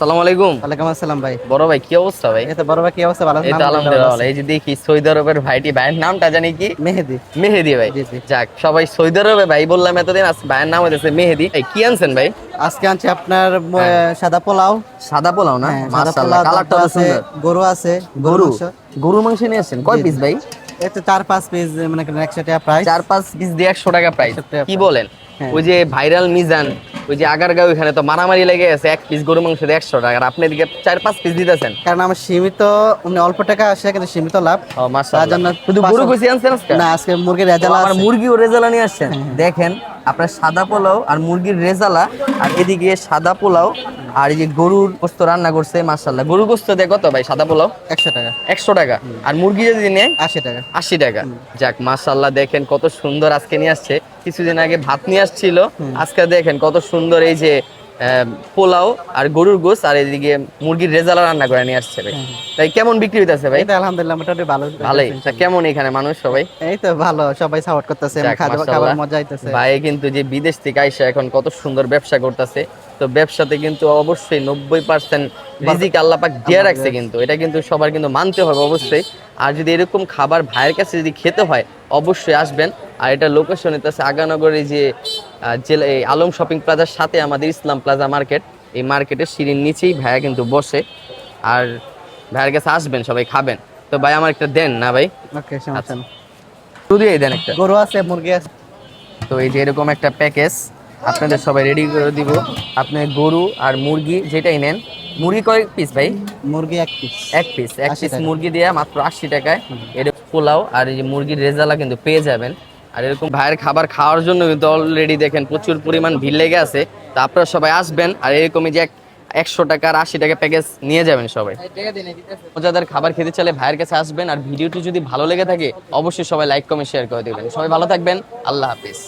আসসালামু আলাইকুম। ওয়ালাইকুম আসসালাম ভাই। বড় ভাই কি অবস্থা ভাই? তো বড় ভাই কি অবস্থা? ভালো? এই আলহামদুলিল্লাহ এই যে দেখি সৌদি আরবের ভাইটি ভাইয়ের নামটা জানি কি? মেহেদি। মেহেদি ভাই। যাক সবাই সৌদি আরবে ভাই বললাম এতদিন আজ ভাইয়ের নাম হইতেছে মেহেদি। এই কি আনছেন ভাই? আজকে আনছি আপনার সাদা পোলাও। সাদা পোলাও না? হ্যাঁ, মাশাআল্লাহ কালারটা সুন্দর। গরু আছে গরু গরু? মাংস। নিয়ে আসছেন? কয় পিস ভাই? তো চার পাঁচ পিস মানে একশো টাকা প্রাইস চার পাঁচ পিস দিয়ে একশো টাকা প্রাইস কি বলেন? হ্যাঁ। ওই যে ভাইরাল মিজান ওই যে আগারগাঁও এখানে তো মারামারি লেগে আছে এক পিস গরু মাংস একশো টাকা। আর আপনি এদিকে চার পাঁচ পিস দিতেছেন। কারণ আমার সীমিত মানে অল্প টাকা আসে কিন্তু সীমিত লাভ। তার জন্য শুধু গরু খুশি আনছেন না আজকে মুরগির রেজালা আমার মুরগি ও রেজালা নিয়ে আসছেন? দেখেন আপনার সাদা পোলাও আর মুরগির রেজালা আর এদিকে সাদা পোলাও আর এই যে গরুর গোস্ত রান্না করছে মাসাল্লাহ গরুর গোস্ত দেয় কত ভাই সাদা পোলাও? একশো টাকা। একশো টাকা। আর মুরগি যদি নেয়? আশি টাকা। আশি টাকা। যাক মাসাল্লাহ দেখেন কত সুন্দর আজকে নিয়ে আসছে। কিছুদিন আগে ভাত নিয়ে আসছিল। আজকে দেখেন কত সুন্দর এই যে পোলাও আর গরুর গোস আর এদিকে মুরগির রেজালা রান্না করে নিয়ে আসছে ভাই। তাই কেমন বিক্রি হইতেছে ভাই? তো আলহামদুলিল্লাহ মোটামুটি ভালো ভালোই। তা কেমন এখানে মানুষ সবাই? এই তো ভালো সবাই সাপোর্ট করতেছে খাবার মজা আইতেছে ভাই কিন্তু যে বিদেশ থেকে আইসা এখন কত সুন্দর ব্যবসা করতেছে তো ব্যবসাতে কিন্তু অবশ্যই নব্বই পার্সেন্ট রিজিক আল্লাপাক দিয়ে রাখছে কিন্তু। এটা কিন্তু সবার কিন্তু মানতে হবে অবশ্যই। আর যদি এরকম খাবার ভাইয়ের কাছে যদি খেতে হয় অবশ্যই আসবেন। আর এটা লোকেশন হইতেছে আগানগরের যে জেলা এই আলম শপিং প্লাজার সাথে আমাদের ইসলাম প্লাজা মার্কেট। এই মার্কেটের সিঁড়ির নিচেই ভাইয়া কিন্তু বসে। আর ভাইয়ের কাছে আসবেন সবাই খাবেন। তো ভাই আমার একটা দেন না ভাই? শুধু এই দেন একটা। গরু আছে মুরগি আছে। তো এই যে এরকম একটা প্যাকেজ আপনাদের সবাই রেডি করে দিব। আপনি গরু আর মুরগি যেটাই নেন। মুরগি কয় পিস ভাই? মুরগি এক পিস এক পিস এক পিস মুরগি দেয়া মাত্র আশি টাকায়। এরকম পোলাও আর এই যে মুরগির রেজালা কিন্তু পেয়ে যাবেন। আর এরকম ভাইয়ের খাবার খাওয়ার জন্য কিন্তু অলরেডি দেখেন প্রচুর পরিমাণ ভিড় লেগে আছে। তো আপনারা সবাই আসবেন আর এরকমই যে একশো টাকার আশি টাকা প্যাকেজ নিয়ে যাবেন সবাই। মজাদার খাবার খেতে চাইলে ভাইয়ের কাছে আসবেন আর ভিডিওটি যদি ভালো লেগে থাকে, অবশ্যই সবাই লাইক কমেন্ট শেয়ার করে দেবেন। সবাই ভালো থাকবেন। আল্লাহ হাফিজ।